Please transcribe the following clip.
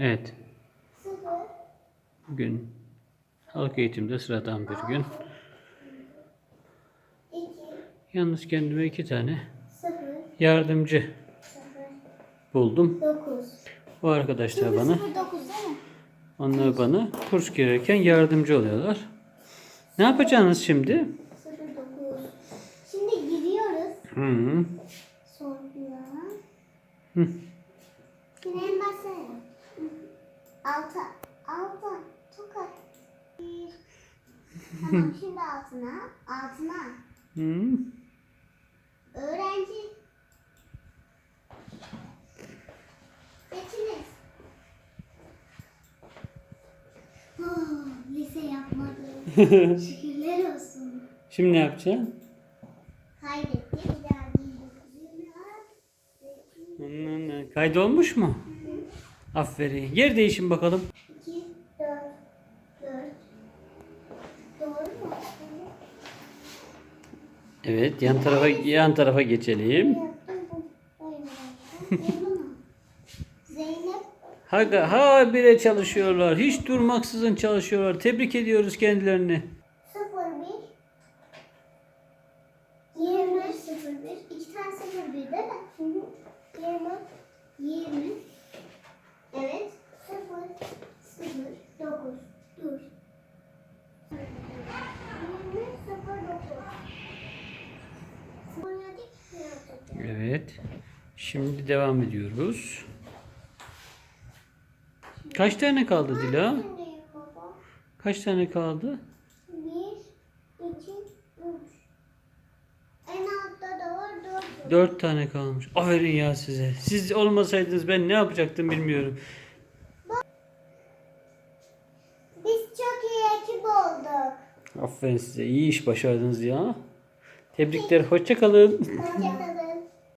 Evet. Bugün halk eğitimde sıradan bir gün. Yalnız kendime iki tane yardımcı buldum. Bu arkadaşlar bana, onlar bana kurs girerken yardımcı oluyorlar. Ne yapacaksınız şimdi? Şimdi gidiyoruz. Hı -hı. Sorguya. Hı. Yine en Altı. Çok az. Bir. Tamam şimdi altına. Altına. Hı. Öğrenci. Seçiniz. Oh, lise yapmadım. Şükürler olsun. Şimdi ne yapacaksın? Kaydetti. Bir daha bir. Kaydolmuş mu? Aferin. Yer değişin bakalım. 2, 4, 4. Doğru mu? Evet, yan tarafa yan tarafa geçelim. Zeynep Ha, ha bire çalışıyorlar. Hiç durmaksızın çalışıyorlar. Tebrik ediyoruz kendilerini. 0, 1. 20, 0, 1. İki tane 0, 1 değil mi? Hı hı. 20, 20. Evet. Şimdi devam ediyoruz. Kaç tane kaldı Dila? Kaç tane kaldı? Bir, iki, üç. En altta da var dört. Dört tane kalmış. Aferin ya size. Siz olmasaydınız ben ne yapacaktım bilmiyorum. Biz çok iyi ekip olduk. Aferin size. İyi iş başardınız ya. Tebrikler. Hoşça kalın. Hoşçakalın.